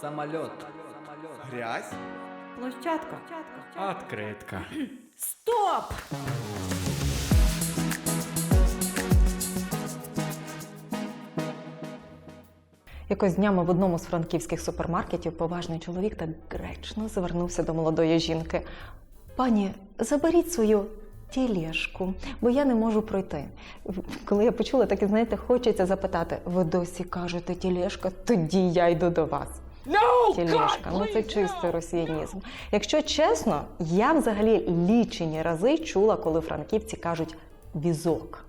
Самолет. Грязь? Площадка. Откритка. Стоп! Якось днями в одному з франківських супермаркетів поважний чоловік так гречно звернувся до молодої жінки. Пані, заберіть свою тілешку, бо я не можу пройти. Коли я почула, так і знаєте, хочеться запитати: ви досі кажете тілешка, тоді я йду до вас. Тілешка, ну це чистий росіянізм. Якщо чесно, я взагалі лічені рази чула, коли франківці кажуть візок.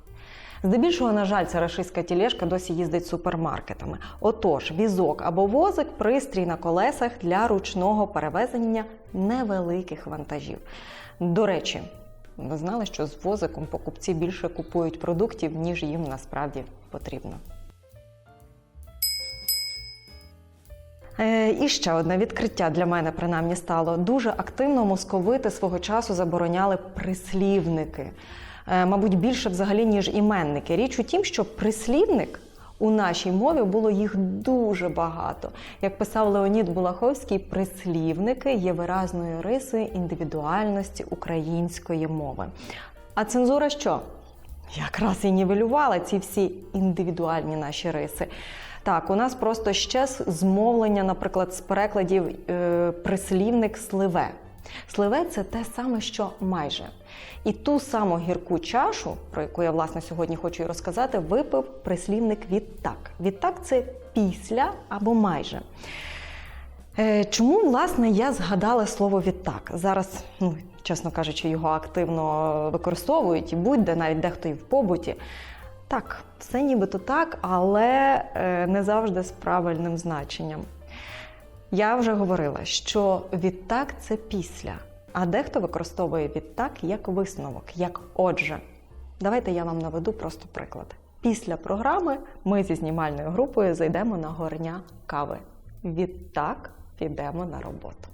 Здебільшого, на жаль, ця рашистська тілешка досі їздить супермаркетами. Отож, візок або возик пристрій на колесах для ручного перевезення невеликих вантажів. До речі, ви знали, що з возиком покупці більше купують продуктів, ніж їм насправді потрібно. І ще одне відкриття для мене принаймні стало. Дуже активно московити свого часу забороняли прислівники. Е, Мабуть, більше взагалі, ніж іменники. Річ у тім, що прислівник у нашій мові було їх дуже багато. Як писав Леонід Булаховський, прислівники є виразною рисою індивідуальності української мови. А цензура що? якраз і нівелювала ці всі індивідуальні наші риси. Так, у нас просто ще змовлення, наприклад, з перекладів е, прислівник сливе. Сливе це те саме, що майже. І ту саму гірку чашу, про яку я власне сьогодні хочу і розказати, випив прислівник відтак. Відтак це після або майже. Е, Чому власне я згадала слово відтак? Зараз, ну чесно кажучи, його активно використовують і будь-де, навіть дехто і в побуті. Так, все нібито так, але е, не завжди з правильним значенням. Я вже говорила, що відтак це після, а дехто використовує відтак як висновок, як отже. Давайте я вам наведу просто приклад. Після програми ми зі знімальною групою зайдемо на горня кави. Відтак підемо на роботу.